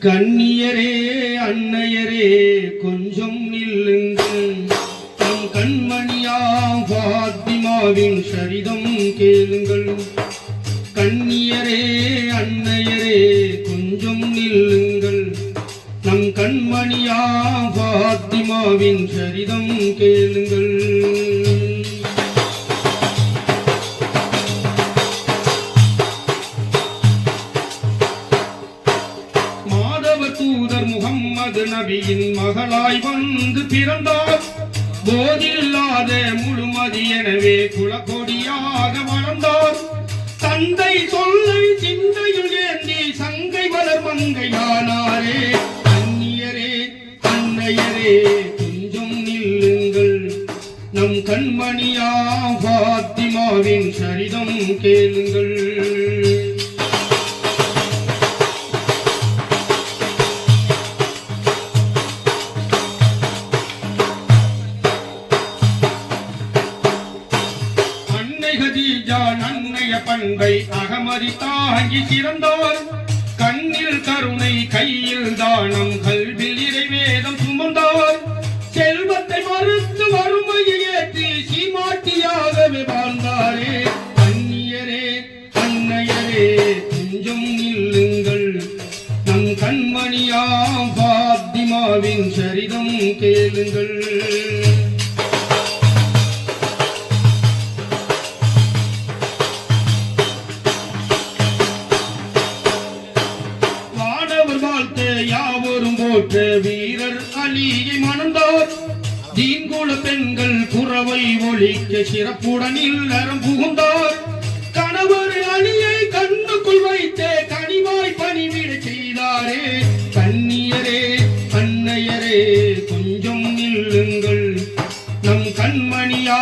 கண்ணியரே அன்னையரே கொஞ்சம் நில்லுங்கள். தம் கண்மணியாம் பாத்திமாவின் சரிதம் கேளுங்கள். கண்ணியரே அன்னையரே கொஞ்சம் நில்லுங்கள். நம் கண்மணியாம் பாத்திமாவின் சரிதம் கேளுங்கள். முகம்மது நபியின் மகளாய் வந்து பிறந்தார். போதில்லாத முழுமதி எனவே குலக்கொடியாக வளர்ந்தார். தந்தை சொல்லை சிந்தையில் ஏந்தி சங்கை மலர் மங்கையானாரே. அந்நியரே அன்னையரே கொஞ்சம் நில்லுங்கள். நம் கண்மணியா பாத்திமாவின் சரிதம் கேளுங்கள். அன்னை கதீஜா நன்னைய பண்பை அகமதி தாங்கி சிறந்தார் கண்ணில் கருணை கையில் தானம் கல்வில் இறைவேதம் சுமந்தார் செல்வத்தை மறுத்து வறுமையை ஏற்றி சீமாட்டியாகவே வாழ்ந்தாரே. அந்நியரே அன்னையரே கொஞ்சம் நில்லுங்கள். நம் கண்மணியாம் பாத்திமாவின் சரிதம் கேளுங்கள். வீரர் அலியை மணந்தார் தீங்குல பெண்கள் குறவை ஒழிக்க சிறப்புடன் இல்லறம் புகுந்தார் கணவர் அணியை கண்ணுக்குள் வைத்தே கனிவாய் பணிவிட செய்தாரே. கண்ணியரே அன்னையரே கொஞ்சம் நில்லுங்கள். நம் கண்மணியா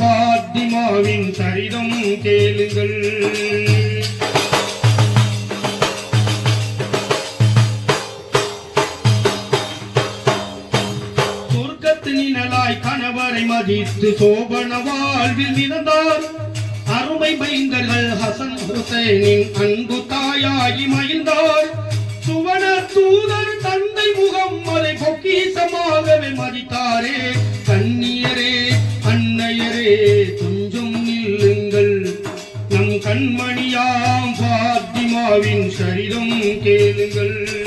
பாத்திமாவின் சரிதம் கேளுங்கள். சொர்க்கத்து நிழலாய் கணவரை மதித்து சோபன வாழ்வில் மிதந்தார். அருமை பைந்தர்கள் ஹசன் ஹுசைனின் அன்பு தாயாகி மகிழ்ந்தார். சுவன தூதர் தந்தை முகம்மதை பொக்கிசமாகவே மதித்தாரே. கண்ணியரே அன்னையரே கொஞ்சம் நில்லுங்கள். நம் கண்மணியாம் பாத்திமாவின் சரிதம் கேளுங்கள்.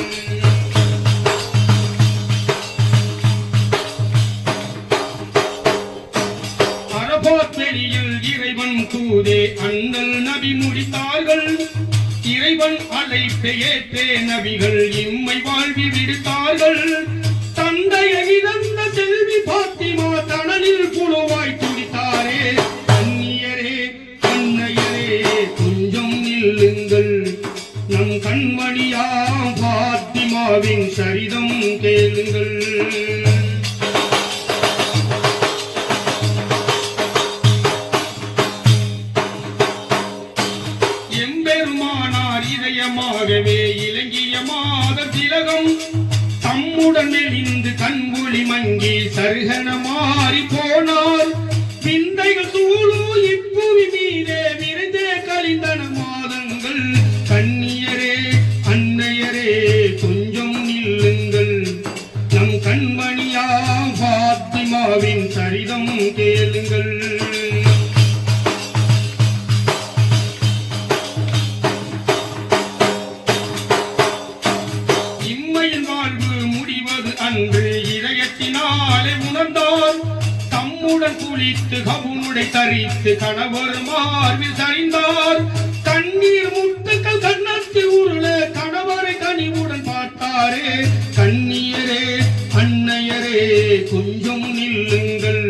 விடுத்தார்கள் இறைவன் அழைப்பை ஏற்றே நபிகள் இம்மை வாழ்வி விடுத்தார்கள் தந்தையை இழந்த செல்வி பாத்திமா தணலில் குழுவாய் துடித்தாரே அந்நியரே அன்னையரே கொஞ்சம் நில்லுங்கள். நம் கண்மணியா பாத்திமாவின் சரிதம் கேளுங்கள். இதயமாகவே இலங்கிய மாத திலகம். தம்முடன் நெளிந்து கண்புலி மங்கி சருகன மாறி போனார். விந்தைகள் சூழோ இப்புவி மீதே விரைந்தே கழிந்தன மாதங்கள். கண்ணியரே அன்னையரே கொஞ்சம் நில்லுங்கள். நம் கண்மணியா பாத்திமாவின் சரிதம் கேளுங்கள். தம்முடன் குளித்து கவுனுடை தரித்து கணவர் மார்பில் சரிந்தார் கண்ணீர் முத்துக்கள் கண்ணத்தில் உருள கணவரை கனிவுடன் பார்த்தாரே. கண்ணீரே அன்னையரே கொஞ்சம் நில்லுங்கள்.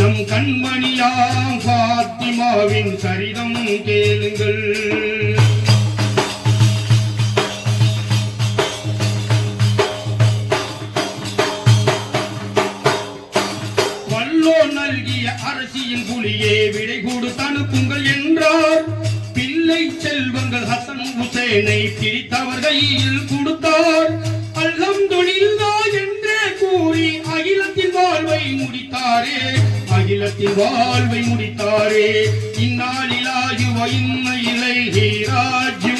நம் கண்மணியாம் பாத்திமாவின் சரிதம் கேளுங்கள். அரசியின் புலியே விடை கொடுத்து அனுப்புங்கள் என்றார். பிள்ளை செல்வங்கள் ஹசன் ஹுசேனை பிரித்தவர் கையில் கொடுத்தார். அல்லம் தொழில்தா என்றே கூறி அகிலத்தின் வாழ்வை முடித்தாரே அகிலத்தின் வாழ்வை முடித்தாரே. இந்நாளிலாயு இன்ன இலைஹி ராஜ்யம்